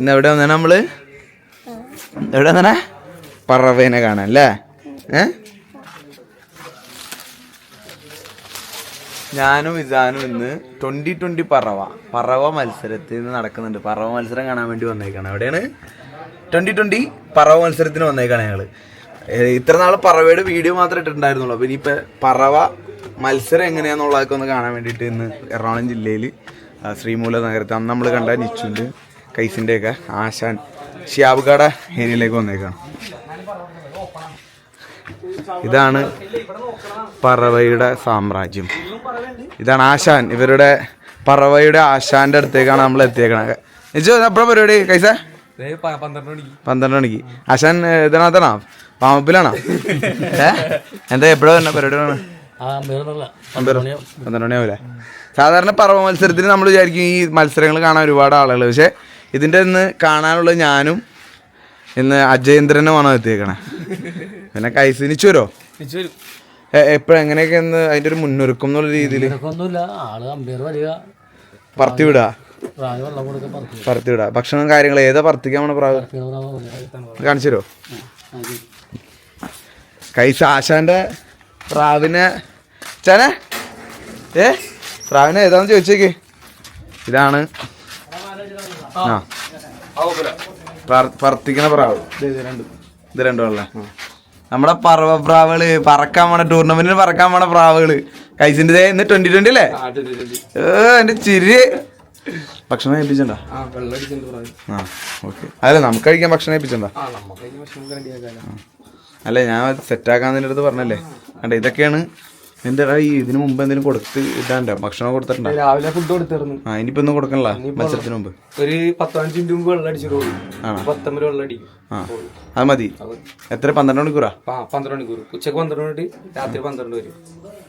ഇന്ന് എവിടെ വന്നേ നമ്മൾ? എവിടെ വന്നാ? പറവേനെ കാണാൻ അല്ലേ? ഏ? ഞാനും ഇസാനും ഇന്ന് ട്വന്റി ട്വന്റി പറവ. പറവ മത്സരത്തിൽ നിന്ന് നടക്കുന്നുണ്ട്. പറവ മത്സരം കാണാൻ വേണ്ടി വന്നേക്കാണ്. എവിടെയാണ്? ട്വന്റി ട്വന്റി പറവ മത്സരത്തിന് വന്നേക്കാണ് ഞങ്ങൾ. ഇത്ര നാൾ പറവയുടെ വീഡിയോ മാത്രമേ ഇട്ടിട്ടുണ്ടായിരുന്നുള്ളൂ. അപ്പൊ ഇനിയിപ്പോ പറവ മത്സരം എങ്ങനെയാന്നുള്ളതൊക്കെ ഒന്ന് കാണാൻ വേണ്ടിയിട്ട് ഇന്ന് എറണാകുളം ജില്ലയിൽ ശ്രീമൂല നഗരത്തിൽ അന്ന് നമ്മൾ കണ്ട നിച്ചുണ്ട്. കൈസിന്റെ ഒക്കെ ആശാൻ ഷിയാബ്ഗാഡ ഏരിയയിലേക്ക് വന്നേക്കാണ്. ഇതാണ് പറവയുടെ സാമ്രാജ്യം. ഇതാണ് ആശാൻ. ഇവരുടെ പറവയുടെ ആശാന്റെ അടുത്തേക്കാണ് നമ്മൾ എത്തിയേക്കണത്. നിച്ചു എപ്പോഴാ പരിപാടി കൈസ? പന്ത്രണ്ട് മണിക്ക്. ആശാൻ ഇതിനകത്താണോ? പാമ്പപ്പിലാണോ ഏ? എന്താ എപ്പോഴും തന്നെ പരിപാടിയാണ് പന്ത്രണ്ട് മണിയാവൂലേ? സാധാരണ പറവ മത്സരത്തിന് നമ്മൾ വിചാരിക്കും ഈ മത്സരങ്ങൾ കാണാൻ ഒരുപാട് ആളുകൾ. പക്ഷെ ഇതിന്റെ ഇന്ന് കാണാനുള്ള ഞാനും ഇന്ന് അജയേന്ദ്രനുമാണ് എത്തിയേക്കണേ. പിന്നെ കൈസിനിച്ചു വരുമോ എപ്പോഴെങ്ങനെയൊക്കെ എന്ന് അതിന്റെ ഒരു മുന്നൊരുക്കം എന്നുള്ള രീതിയിൽ പറത്തി വിടുക. പറത്തി വിടുക. ഭക്ഷണം കാര്യങ്ങൾ ഏതാ പറത്തിക്കാൻ പോണ പ്രാവ്? കാണിച്ചു തരുമോ കൈസ് ആശാന്റെ പ്രാവിനെ ചാനെ? ഏ? പ്രാവിനെ ഏതാന്ന് ചോദിച്ചേക്ക്. ഇതാണ് ആ. പറത്തിക്കണ പ്രാവ്. ഇത് രണ്ടുമല്ല നമ്മുടെ പറവ പ്രാവുകൾ പറക്കാൻ പോണ ടൂർണമെന്റിന് പറക്കാൻ പോണ പ്രാവുകൾ. കൈസിന്റെ ഇന്ന് ട്വന്റി ട്വന്റി അല്ലേ ഏ എന്റെ ചിരി. ഭക്ഷണം ഏൽപ്പിച്ചണ്ട ആ വെള്ളം ഓക്കെ. അല്ല നമുക്ക് കഴിക്കാൻ ഭക്ഷണം ഏൽപ്പിച്ചണ്ട അല്ല ഞാൻ സെറ്റാക്കാൻ നിന്റെ അടുത്ത് പറഞ്ഞല്ലേ? കണ്ട ഇതൊക്കെയാണ് നിന്റെ ഈ ഇതിനു മുമ്പ് എന്തെങ്കിലും കൊടുത്ത് ഇടാണ്ടോ? ഭക്ഷണം കൊടുത്തിട്ടുണ്ടോ? രാവിലെ ഫുഡ് കൊടുത്തിരുന്നു. ആ ഇനിയിപ്പോ ഒന്നും കൊടുക്കണല്ലോ? മത്സരത്തിന് മുമ്പ്. ഒരു പത്തഞ്ച് മിനിറ്റ് മുമ്പ് വെള്ളം അടിച്ചിട്ട്? പത്തൊമ്പത് വെള്ളം അടിക്കും. ആ അത് മതി. എത്ര? പന്ത്രണ്ട് മണിക്കൂറാ? പന്ത്രണ്ട് മണിക്കൂർ. ഉച്ചയ്ക്ക് പന്ത്രണ്ട് മണി രാത്രി പന്ത്രണ്ട് വരും.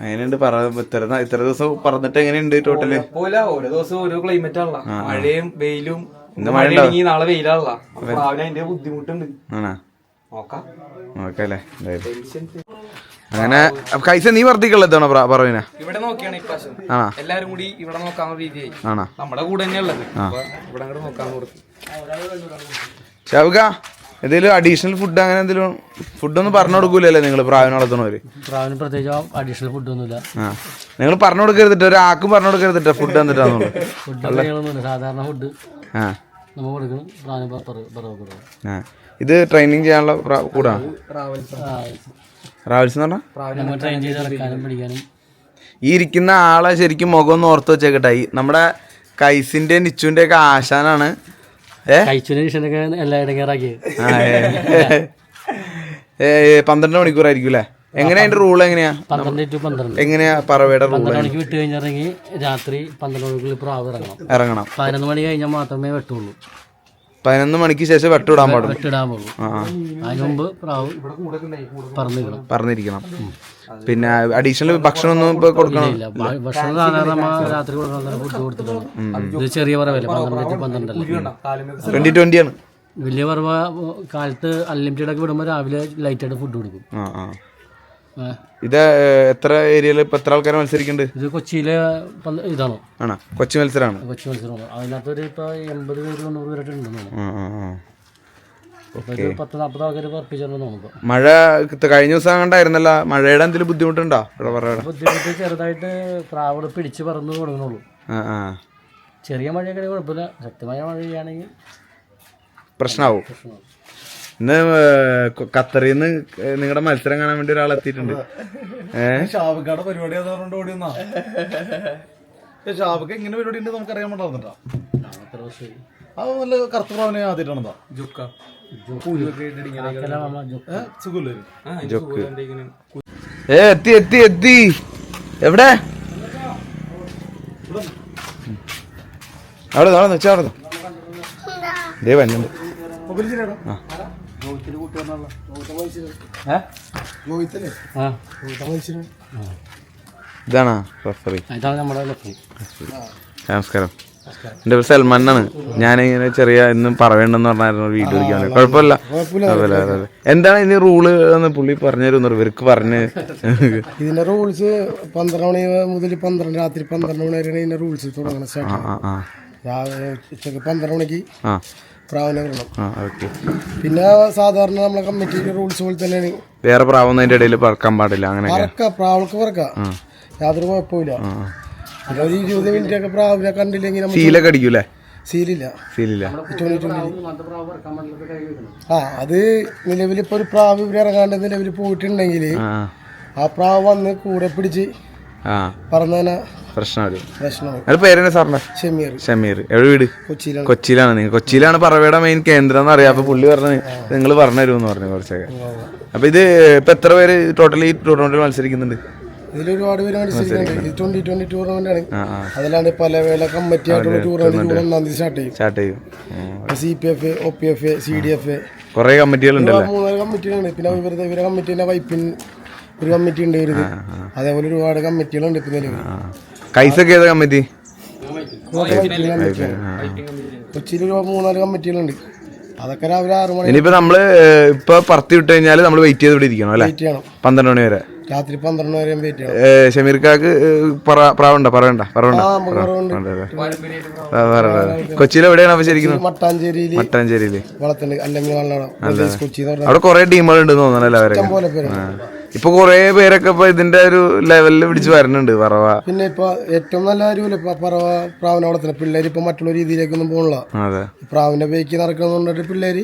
അങ്ങനെയുണ്ട് പറ ഇത്ര ഇത്ര ദിവസം പറഞ്ഞിട്ട് എങ്ങനെയുണ്ട് ടോട്ടൽ പോലെ ഓരോ ദിവസം ഓരോ ക്ലൈമറ്റ് ആണല്ലോ. മഴയും വെയിലും ഇന്ന് മഴ നാളെ വെയിലാണല്ലോ. രാവിലെ അതിന്റെ ബുദ്ധിമുട്ടുണ്ട്. നോക്കാം. ഓക്കെ അല്ലേ? അങ്ങനെ കൈസ നീ വർദ്ധിക്കുള്ളതാണ് പറവിനെ ഇവിടെ നോക്കിയാണ് ഇപ്രാവശ്യം ആണോ? എല്ലാരും കൂടി ഇവിടെ നോക്കാൻ രീതിയായി. ആണോ? നമ്മുടെ കൂടെ തന്നെ ഉള്ളത്. അപ്പൊ ഇവിടെ അങ്ങോട്ട് നോക്കാന്ന് കൊടുത്തു ഷാവുക എന്തെങ്കിലും അഡീഷണൽ ഫുഡ് അങ്ങനെ എന്തെങ്കിലും ഫുഡൊന്നും പറഞ്ഞു കൊടുക്കൂലല്ലേ നിങ്ങൾ പ്രാവിനെ വളർത്തണവര് പ്രാവിന് പ്രത്യേകിച്ച് അഡീഷണൽ ഫുഡൊന്നുമില്ല ആ. നിങ്ങൾ പറഞ്ഞു കൊടുക്കരുതിട്ട്? ഒരാൾക്കും പറഞ്ഞു കൊടുക്കരുതിട്ട് ഫുഡ് എന്നിട്ടാന്നുള്ളു ഫുഡ് സാധാരണ ഫുഡ് ആ. നമ്മൾ കൊടുക്കണം പ്രാവിന് ഇത് ട്രെയിനിങ് ചെയ്യാനുള്ള കൂടാണ്? ട്രാവൽസ് എന്ന് പറഞ്ഞാൽ ഈ ഇരിക്കുന്ന ആളെ ശരിക്കും മുഖം ഒന്ന് ഓർത്ത് വെച്ചേക്കട്ടെ ഈ നമ്മുടെ കൈസിന്റെ നിച്ചുവിന്റെ ഒക്കെ ആശാനാണ്. പന്ത്രണ്ട് മണിക്കൂറായിരിക്കും അല്ലേ എങ്ങനെയാ അതിന്റെ റൂൾ എങ്ങനെയാ? പന്ത്രണ്ട് ടു പന്ത്രണ്ട്. എങ്ങനെയാ പറവയുടെ റൂൾ മണിക്ക് വിട്ട് കഴിഞ്ഞിറങ്ങി രാത്രി പന്ത്രണ്ട് മണിക്കുള്ളിൽ പ്രാവ് ഇറങ്ങണം. ഇറങ്ങണം. പതിനൊന്ന് മണി കഴിഞ്ഞാൽ മാത്രമേ വെട്ടുള്ളൂ. പതിനൊന്ന് മണിക്ക് ശേഷം വെട്ടിടാൻ പാടും. ആ ആ. അതിന് മുമ്പ് പ്രാവ് പറന്നിക്കണം. പറഞ്ഞിരിക്കണം പിന്നെ അഡീഷണൽ ഭക്ഷണം ഒന്നും ഇപ്പൊ കൊടുക്കണം ഇല്ല. ഭ- ഭക്ഷണം സാധാരണ രാത്രി കൊടുക്കണം ഫുഡ് ഇത് ചെറിയ പറവല്ല ട്വന്റി ട്വന്റി ആണ്. വലിയ പറവ കാലത്ത് അൺലിമിറ്റഡ് ഒക്കെ വിടുമ്പോൾ രാവിലെ ലൈറ്റ് ആയിട്ട് ഫുഡ് കൊടുക്കും. ആ. ഇത് എത്ര ഏരിയയിൽ ഇപ്പൊ എത്ര ആൾക്കാരെ മത്സരിക്കുന്നുണ്ട് ഇത് കൊച്ചിയിലെ പന്ത് ഇതാണോ? ആണോ? കൊച്ചി മത്സരമാണ് കൊച്ചി മത്സരമാണ്. അതിനകത്തൊരു ഇപ്പൊ എൺപത് പേര് തൊണ്ണൂറ് പേരായിട്ട് ഉണ്ടെന്ന് തോന്നുന്നു. ആ ആ ആ. അപ്പോൾ ഇത് പത്ത് നാൽപ്പത് ആൾക്കാർ പറപ്പിച്ചിട്ടുണ്ടെന്ന് തോന്നുന്നു മഴ കഴിഞ്ഞ ദിവസം കണ്ടായിരുന്നല്ല മഴയുടെ എന്തെങ്കിലും ബുദ്ധിമുട്ടുണ്ടോ? ഇവിടെ പറയണം ബുദ്ധിമുട്ട് ചെറുതായിട്ട് പ്രാവൾ പിടിച്ച് പറന്ന് തുടങ്ങുന്നുള്ളൂ. ആ ആ. ചെറിയ മഴയൊക്കെ കുഴപ്പമില്ല. ശക്തമായ മഴ ചെയ്യുകയാണെങ്കിൽ പ്രശ്നമാവും. ഇന്ന് ഖത്തറിൽ നിന്ന് നിങ്ങളുടെ മത്സരം കാണാൻ വേണ്ടി ഒരാൾ എത്തിയിട്ടുണ്ട്. ഷാബക്കാടെ പരിപാടി അതുകൊണ്ട് ഓടി വന്നാ? ഷാബക്ക് എങ്ങനെ പരിപാടി ഉണ്ട് നമുക്ക് അറിയാൻ വർഷമായി അത് നല്ല കറുത്ത പ്രാവനെ ആദ്യമായിട്ടാണെന്താ ജുക്ക. ഏ എത്തി എത്തി എത്തി. എവിടെ? അവിടെ നാളെ വെച്ചാ അവിടെ ദേ വന്നുണ്ട് ആ. ആ. ഇതാണോ റഫറി? ഇതാണ് നമ്മുടെ ലക്ഷ്മി നമസ്കാരം. എന്റെ പേര് സൽമാൻ എന്നാണ് ഞാനിങ്ങനെ ചെറിയ ഇന്ന് പറയണ്ടെന്ന് പറഞ്ഞായിരുന്നു വീഡിയോ എടുക്കാൻ. കുഴപ്പമില്ല. കുഴപ്പമില്ല അതെ, അതെ. എന്താണ് ഇനി റൂൾ എന്ന് പുള്ളി പറഞ്ഞു തരുന്നു ഇവർക്ക് പറഞ്ഞ്. ഇതിന്റെ റൂൾസ് പന്ത്രണ്ട് മണി മുതൽ പന്ത്രണ്ട് രാത്രി പന്ത്രണ്ട് മണി വരെയാണ് ഇതിന്റെ റൂൾസ് തുടങ്ങുന്നത്. രാവിലെ ഉച്ചയ്ക്ക് പന്ത്രണ്ട് മണിക്ക് ആ പ്രാവിനെ ആ ഓക്കെ പിന്നെ സാധാരണ നമ്മളെ കമ്മിറ്റിയുടെ റൂൾസ് പോലെ തന്നെയാണ്. വേറെ പ്രാവുന്നതിന്റെ ഇടയിൽ പറക്കാൻ പാടില്ല അങ്ങനെയൊക്കെ? പറക്ക പ്രാവൾക്ക് പറക്കാം. യാതൊരു കുഴപ്പമില്ല പിന്നെ ഒരു ഇരുപത് മിനിറ്റ് ഒക്കെ പ്രാവിനെ കണ്ടില്ലെങ്കിൽ നമുക്ക് സീലൊക്കെ അടിക്കൂലേ സീലില്ല സീലില്ല ട്വന്റി ആ അത് നിലവിൽ ഇപ്പൊ ഒരു പ്രാവ് ഇവിടെ ഇറങ്ങാണ്ട് നിലവിൽ പോയിട്ടുണ്ടെങ്കിൽ ആ. പ്രാവ് വന്ന് കൂടെ പിടിച്ച് ആ. പറന്നതിനെ പ്രശ്നം വരും പ്രശ്നമായി അത് പേരെന്നെ സാറിന്റെ ഷെമീർ. ഷമീർ. എവിടെ വീട്? കൊച്ചിയിലാണ്. കൊച്ചിയിലാണ്. നിങ്ങൾ കൊച്ചിയിലാണ് പറവയുടെ മെയിൻ കേന്ദ്രം എന്ന് അറിയാം അപ്പൊ പുള്ളി പറഞ്ഞു നിങ്ങൾ പറഞ്ഞു തരുമെന്ന് പറഞ്ഞു കുറച്ചൊക്കെ. അപ്പൊ ഇത് ഇപ്പൊ എത്ര പേര് ടോട്ടലി ടൂർണമെന്റിൽ മത്സരിക്കുന്നുണ്ട്? ഇതിൽ ഒരുപാട് പേര് മത്സരിക്കുന്നുണ്ട്. ഇത് ട്വന്റി ട്വന്റി ടൂർണമെന്റ് ആണ്. അതല്ലാണ്ട് പല വേല കമ്മിറ്റി ആയിട്ടുള്ള ടൂർണമെന്റ് ഒന്നാം തീയതി സ്റ്റാർട്ട് ചെയ്യും. സ്റ്റാർട്ട് ചെയ്യും. C P F O P F C D F കുറെ കമ്മിറ്റികളുണ്ടല്ലേ? മൂന്നാൽ കമ്മിറ്റികളുണ്ട്. പിന്നെ ഇവരുടെ ഇവരെ കമ്മിറ്റിന്റെ വൈപ്പിൻ ഒരു കമ്മിറ്റി ഉണ്ട് ഇവരുത് അതേപോലെ ഒരുപാട് കമ്മിറ്റികളുണ്ട് ഇപ്പൊ നിലവിൽ. കൈസൊക്കെ ഏതാ കമ്മിറ്റി? കൊച്ചിയിൽ മൂന്നാൽ കമ്മിറ്റികളുണ്ട്. അതൊക്കെ രാവിലെ ആറ് മണി ഇനിയിപ്പോ നമ്മൾ ഇപ്പൊ പറത്തി വിട്ട് കഴിഞ്ഞാൽ നമ്മൾ വെയിറ്റ് ചെയ്ത് ഇവിടെ ഇരിക്കണം അല്ലെ? പന്ത്രണ്ട് മണി വരെ. രാത്രി പന്ത്രണ്ട് വരെ വെയിറ്റ് ഷമീർ കാക്ക് ഷമീർക്കാക്ക് പറവണ്ട പറവണ്ട പ്രാവുണ്ടോ നമുക്ക് കുറവുണ്ട് കൊച്ചിയിൽ എവിടെയാണ് അപ്പൊ ശരിക്കും? മട്ടാഞ്ചേരിയിൽ മട്ടാഞ്ചേരിയിൽ. വളർത്തുന്നുണ്ട് അല്ലെങ്കിൽ അവിടെ കുറെ ടീമുകളുണ്ട് തോന്നണല്ലേ അവരൊക്കെ? ഇപ്പൊ കുറെ പേരൊക്കെ ഇപ്പൊ ഇതിന്റെ ഒരു ലെവലിൽ പിടിച്ച് വരുന്നുണ്ട് പറവ. പിന്നെ ഇപ്പൊ ഏറ്റവും നല്ല കാര്യമില്ല ഇപ്പൊ പറവ പ്രാവിനെ വളർത്തുന്ന. പിള്ളേർ ഇപ്പൊ മറ്റുള്ള രീതിയിലേക്കൊന്നും പോകണില്ല പ്രാവിന്റെ ബേക്ക് നടക്കുന്നതുകൊണ്ടിട്ട് പിള്ളേര്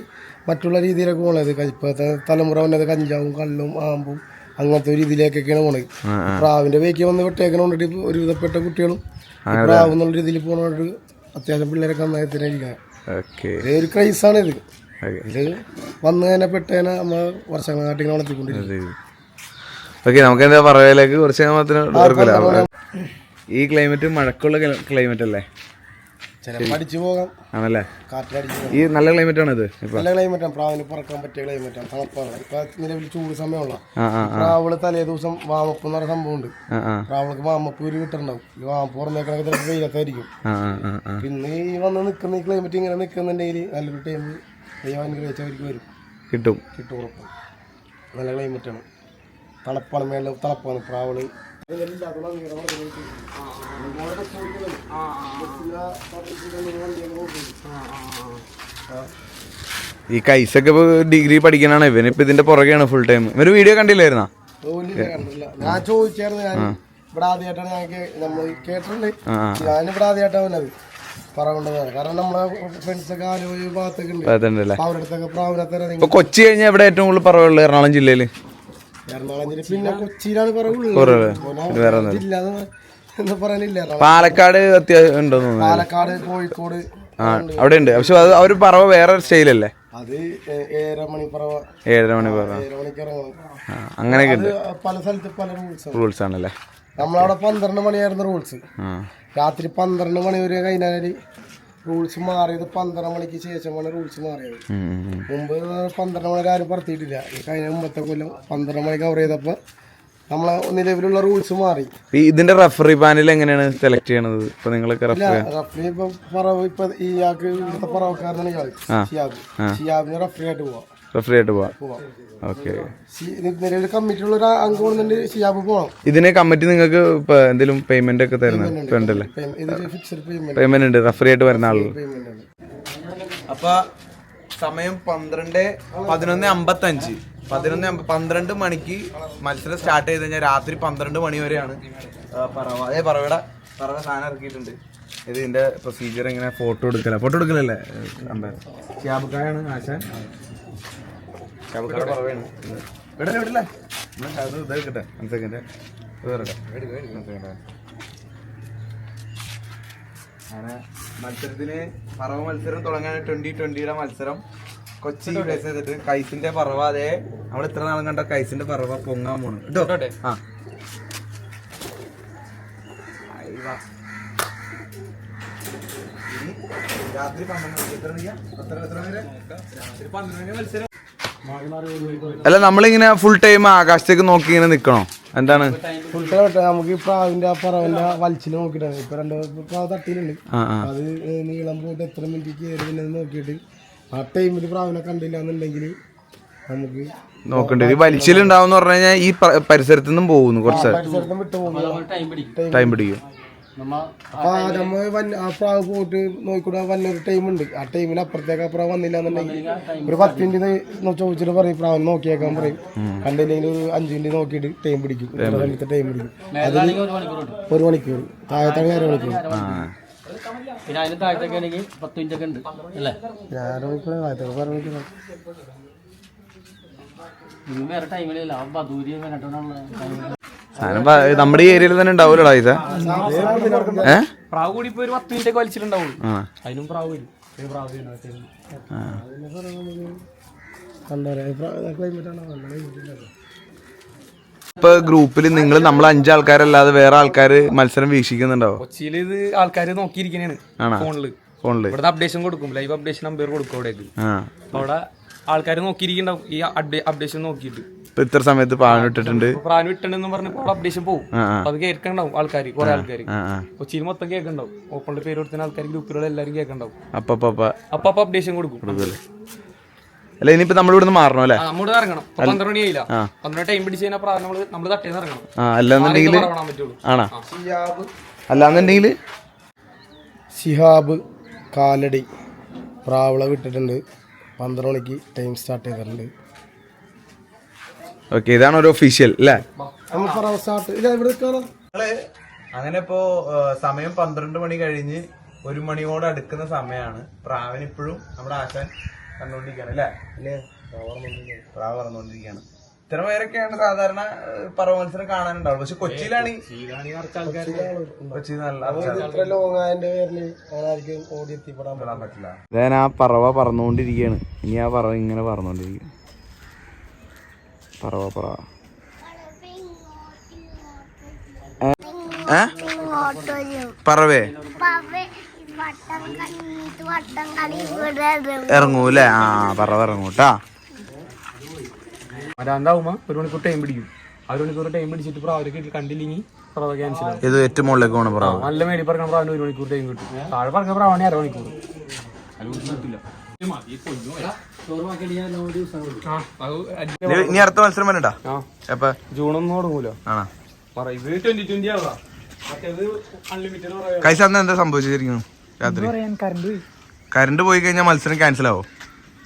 മറ്റുള്ള രീതിയിലേക്ക് പോകണത് ഇപ്പോഴത്തെ തലമുറ വന്നത് കഞ്ചാവും കള്ളും ആമ്പും അങ്ങനത്തെ ഒരു ഇതിലേക്കൊക്കെയാണ് പോണത്. പ്രാവിന്റെ ബേക്ക് വന്ന് വിട്ടേക്കണോണ്ടിട്ട് ഇപ്പൊ ഒരുവിധപ്പെട്ട കുട്ടികളും പ്രാവ് എന്നുള്ള രീതിയിൽ പോണോണ്ട് അത്യാവശ്യം പിള്ളേരൊക്കെ നന്നായി തന്നെ ഇരിക്കണം ഓക്കെ. ഇത് ഒരു ക്രൈസാണ് ഇത്. ഇത് വന്നു തന്നെ പെട്ടേനെ നമ്മൾ വർഷങ്ങളായിട്ട് നാട്ടിൽ വളർത്തിക്കൊണ്ടിരിക്കും ഓക്കെ നമുക്ക് എന്താ പറവയിലേക്ക് കുറച്ച് കഴിയുമ്പത്തിന് ഈ ക്ലൈമറ്റ് മഴക്കുള്ള ക്ലൈമറ്റ് അല്ലേ? ചിലപ്പോൾ അടിച്ചു പോകാം ആണല്ലേ? ഈ നല്ല ക്ലൈമറ്റ് ആണ് ഇത് നല്ല നല്ല ക്ലൈമറ്റാണ്. പ്രാവിന് പറക്കാൻ പറ്റിയ ക്ലൈമറ്റാണ്. തണുപ്പാണ്. ഇപ്പൊ നിലവിൽ ചൂട് സമയമുള്ള. പ്രാവൾ തലേ ദിവസം വാമപ്പ് എന്ന് പറഞ്ഞ സംഭവം ഉണ്ട് പ്രാവൾക്ക് വാമപ്പ് ഒരു കിട്ടുന്നുണ്ടാവും ഈ വാമപ്പ് പുറമേക്കണക്ക് ചിലപ്പോൾ വെയിലത്തായിരിക്കും. പിന്നെ ഈ വന്ന് നിൽക്കുന്ന ഈ ക്ലൈമറ്റ് ഇങ്ങനെ നിൽക്കുന്നുണ്ടെങ്കിൽ നല്ലൊരു ടൈം ദൈവം അനുഗ്രഹിച്ചവർക്ക് വരും. കിട്ടും. കിട്ടും ഉറപ്പ്. നല്ല ക്ലൈമറ്റാണ്. തണുപ്പാണ് മേളിൽ തണുപ്പാണ് പ്രാവൾ ഈ കൈസൊക്കെ ഡിഗ്രി പഠിക്കാനാണ് ഇവനിപ്പോ ഇതിന്റെ പുറകെയാണ് ഫുൾ ടൈം ഇവർ വീഡിയോ കണ്ടില്ലായിരുന്നാ? ഞാൻ ചോദിച്ചായിരുന്നു ഞാൻ ഇവിടെ ആദ്യമായിട്ടാണ് ഞാൻ നമ്മൾ കേട്ടിട്ടുണ്ട്. ഞാനിവിടെ ആദ്യമായിട്ടാണ് വന്നത്. കൊച്ചി കഴിഞ്ഞാൽ ഇവിടെ ഏറ്റവും കൂടുതൽ പറവുള്ളത് എറണാകുളം ജില്ലയിൽ? എറണാകുളം ജില്ല പിന്നെ കൊച്ചിയിലാണ് കുറവുള്ളത് വേറെ പറയാനില്ല പാലക്കാട് അത്യാവശ്യം ഉണ്ടോ തോന്നുന്നു. പാലക്കാട് കോഴിക്കോട്. ആ അവിടെ ഉണ്ട് പക്ഷെ അത് അവർ പറവ വേറെ സ്റ്റൈലല്ലേ? അത് ഏഴര മണി പറവ ഏഴര പറവ അങ്ങനെയൊക്കെ ഉണ്ട്. പല സ്ഥലത്ത് പല റൂൾസ് റൂൾസ് ആണല്ലേ? നമ്മളവിടെ പന്ത്രണ്ട് മണിയായിരുന്നു റൂൾസ് രാത്രി പന്ത്രണ്ട് മണി വരെ കഴിഞ്ഞാൽ റൂൾസ് മാറിയത് പന്ത്രണ്ട് മണിക്ക് ശേഷമാണ് റൂൾസ് മാറിയത്. മുമ്പ് പന്ത്രണ്ട് മണിക്ക് ആരും പറത്തിയിട്ടില്ല. ഈ കഴിഞ്ഞ മുമ്പത്തെ കൊല്ലം പന്ത്രണ്ട് മണിക്ക് കവർ ചെയ്തപ്പോൾ നമ്മളെ നിലവിലുള്ള റൂൾസ് മാറി. ഇതിന്റെ റഫറി പാനൽ എങ്ങനെയാണ് സെലക്ട് ചെയ്യണത്? ഇപ്പൊ നിങ്ങളൊക്കെ റഫറി റഫറി ഇപ്പൊ പറവ് ഇപ്പൊ ഇയാൾക്ക് ഇവിടുത്തെ പറവക്കാരനാണ് ഇയാൾ ഷിയാബ്. ഷിയാബിന് റഫറി ആയിട്ട് പോവാം. റഫറി ആയിട്ട് പോവാം. ഓക്കെ നിലവിൽ കമ്മിറ്റിയുള്ള ഒരു അംഗം ഷിയാബ് പോകണം ഇതിന് കമ്മിറ്റി നിങ്ങൾക്ക് എന്തെങ്കിലും പേയ്മെന്റ് ഒക്കെ ഫിക്സഡ് പേയ്മെന്റ് ഉണ്ട് റഫറി ആയിട്ട് വരുന്ന ആളുകൾ അപ്പൊ സമയം പന്ത്രണ്ട് പതിനൊന്ന് അമ്പത്തഞ്ച്. പതിനൊന്ന് പന്ത്രണ്ട് മണിക്ക് മത്സരം സ്റ്റാർട്ട് ചെയ്ത് കഴിഞ്ഞാൽ രാത്രി പന്ത്രണ്ട് മണി വരെയാണ് പറവ. അതേ പറവയുടെ പറവ സാധനം ഇറക്കിയിട്ടുണ്ട്. ഇത് ഇതിന്റെ പ്രൊസീജിയർ എങ്ങനെ ഫോട്ടോ എടുക്കല. ഫോട്ടോ എടുക്കലല്ലേ? ക്യാബക്കായാണ് ആശാൻ. വിടല്ലേ വിടല്ലേ അത്. അങ്ങനെ മത്സരത്തിന് പറവ മത്സരം തുടങ്ങാൻ ട്വന്റി ട്വന്റിയുടെ മത്സരം. കൊച്ചി പ്ലേസ് ചെയ്തിട്ട് കൈസിന്റെ പറവ അതേ നമ്മൾ ഇത്ര നാളും കണ്ട കൈസിന്റെ പറവ പൊങ്ങാൻ പോണു. കേട്ടോ ആ. രാത്രി പന്ത്രണ്ട് മണിക്ക് എത്ര മണിക്കാ? എത്ര- എത്ര മണി രാത്രി പന്ത്രണ്ട് മണി മത്സരം. അല്ല നമ്മളിങ്ങനെ ഫുൾ ടൈം ആകാശത്തേക്ക് നോക്കി ഇങ്ങനെ നിക്കണോ? എന്താണ്? ഫുൾ ടൈം നമുക്ക് ഈ പ്രാവിന്റെ ആ പറവന്റെ വലിച്ചിൽ നോക്കിയിട്ടാണ്. ഇപ്പൊ രണ്ട് പ്രാവ് തട്ടിയിലുണ്ട്. അത് നീളം പോയിട്ട് എത്ര മിനിറ്റ് കയറി നോക്കിയിട്ട് ആ ടൈമിൽ പ്രാവിനെ കണ്ടില്ല എന്നുണ്ടെങ്കിൽ നമുക്ക് നോക്കണ്ടേ. ഈ വലിച്ചിലുണ്ടാവും പറഞ്ഞു കഴിഞ്ഞാൽ ഈ പരിസരത്തു നിന്നും പോകുന്നു കുറച്ച് ടൈം പിടിക്കും. അപ്പൊ നമ്മ പ്രാവ് പോയിട്ട് നോക്കിക്കൂടെ വല്ലൊരു ഒരു ടൈം ഉണ്ട് ആ ടൈമിന് അപ്പുറത്തേക്ക് അപ്പുറം വന്നില്ല എന്നുണ്ടെങ്കിൽ ഒരു പത്ത് മിനിറ്റ് നോ- ചോദിച്ചിട്ട് പറയും പ്രാവിനെ നോക്കിയേക്കാൻ പറയും. കണ്ടില്ലെങ്കിൽ ഒരു അഞ്ച് മിനിറ്റ് നോക്കിയിട്ട് ടൈം പിടിക്കും. സമയത്ത് ടൈം പിടിക്കും. അത് ഒരു മണിക്കൂർ താഴത്തേക്ക് ഒരു മണിക്കൂർ. താഴത്താണെങ്കിൽ അര മണിക്കൂർ. പിന്നെ അതിന് താഴത്തൊക്കെ ആണെങ്കിൽ പത്ത് മിനിറ്റ് ഒക്കെ ഉണ്ട് അല്ലേ? ഞാൻ അര മണിക്കൂർ താഴത്തേക്ക് അര മണിക്കൂർ. ഇനി വേറെ ടൈമിലില്ല ആ ബദൂരി കണ്ടിട്ടുള്ള ടൈമിൽ സാധനം നമ്മുടെ ഈ ഏരിയയിൽ തന്നെ ഉണ്ടാവൂലടാ ഇത്. ഏ? പ്രാവ് കൂടി ഇപ്പൊ ഒരു പത്ത് മിനിറ്റ് ഒക്കെ വലിച്ചിട്ടുണ്ടാവുള്ളൂ അതിനും പ്രാവ് വരും. ഇപ്പൊ ഗ്രൂപ്പിൽ നിങ്ങൾ നമ്മൾ അഞ്ചാൾക്കാരല്ലാതെ വേറെ ആൾക്കാര് മത്സരം വീക്ഷിക്കുന്നുണ്ടാവോ? കൊച്ചിയിൽ ഇത് ആൾക്കാർ നോക്കിയിരിക്കണേണ്? ഫോണിൽ. ഫോണിൽ. ഇവിടെ അപ്ഡേഷൻ കൊടുക്കും. ലൈവ് അപ്ഡേഷൻ നമ്പർ കൊടുക്കും അവിടേക്ക്. ആ. അവിടെ ആൾക്കാർ നോക്കിയിരിക്കണ്ടാവും. ഈ അപ്ഡേഷൻ നോക്കിയിട്ട്. ഇപ്പൊ ഇത്ര സമയത്ത് പാവൻ ഇട്ടിട്ടുണ്ട്. ഇപ്പൊ പ്രാന് വിട്ടുണ്ടെന്ന് പറഞ്ഞ് അപ്ഡേഷൻ പോകും അത് കേൾക്കണ്ടാവും ആൾക്കാർ കുറെ ആൾക്കാർ കൊച്ചിയിൽ മൊത്തം കേൾക്കണ്ടാവും. ഓപ്പണിന്റെ പേര് കൊടുത്തിന് ആൾക്കാർ ഗ്രൂപ്പിലുള്ള എല്ലാരും കേൾക്കണ്ടാവും. അപ്പൊ അപ്പൊ അപ്ഡേഷൻ കൊടുക്കും. അല്ല? ഇനിയിപ്പോ നമ്മൾ ഇവിടുന്ന് മാറണം അല്ലേ? ആ, നമ്മോട് ഇറങ്ങണം. പന്ത്രണ്ട് മണി ആയില്ല. പന്ത്രണ്ട് ടൈം പിടിച്ച് കഴിഞ്ഞാൽ നമ്മൾ നമ്മൾ തട്ടേന്ന് ഇറങ്ങണം. അല്ലാന്നുണ്ടെങ്കിൽ ആണാ? അല്ലാന്നുണ്ടെങ്കിൽ ഷിഹാബ് കാലടി. പ്രാവള വിട്ടിട്ടുണ്ട്. പന്ത്രണ്ട് മണിക്ക് ടൈം സ്റ്റാർട്ട് ചെയ്തിട്ടുണ്ട്. ഓക്കെ ഇതാണ് ഒരു ഒഫീഷ്യൽ അല്ലേ അങ്ങനെ ഇപ്പോ സമയം പന്ത്രണ്ട് മണി കഴിഞ്ഞ് ഒരു മണിയോട് അടുക്കുന്ന സമയമാണ് പ്രാവൻ ഇപ്പോഴും നമ്മുടെ ആശാൻ കണ്ടുകൊണ്ടിരിക്കുകയാണ് അല്ലേ? പ്രാവ് പറന്നുകൊണ്ടിരിക്കുകയാണ് ഇത്ര പേരൊക്കെയാണ് സാധാരണ പറവ മത്സരം കാണാനുണ്ടാവുള്ളൂ. പക്ഷെ കൊച്ചിയിലാണ് കൊച്ചി കൊച്ചിയിൽ ഞാൻ ആ പറവ പറന്നുകൊണ്ടിരിക്കുകയാണ് ഇനി ആ പറവ ഇങ്ങനെ പറന്നുകൊണ്ടിരിക്കും പറവ പറവ ഏ? പറവേ. ഇറങ്ങൂല്ലേ? ആ പറവ ഇറങ്ങൂട്ടാ. വരാണ്ടാവുമ്പോ ഒരു മണിക്കൂർ ടൈം പിടിക്കും. ആ ഒരു മണിക്കൂർ ടൈം പിടിച്ചിട്ട് പ്രാവരൊക്കെ കണ്ടില്ലെങ്കിൽ പ്രാവ ക്യാൻസൽ ആവും. ഇത് ഏറ്റവും മുകളിലേക്ക് നല്ല മേടി പ്രാവിന് ഒരു മണിക്കൂർ ടൈം കിട്ടും. താഴെ പറക്കണ പ്രാവാണി അരമണിക്കൂർ അത് കിട്ടില്ല. ഇനി- അടുത്ത മത്സരം വരണ്ടാ? എപ്പ? ജൂൺ ഒന്നും തുടങ്ങൂലോ. ആണോ? കൈസ അന്ന് എന്താ സംഭവിച്ചിരിക്കുന്നു രാത്രി? പറയാൻ കറണ്ട് പോയി. കഴിഞ്ഞാൽ മത്സരം ക്യാൻസൽ ആവോ?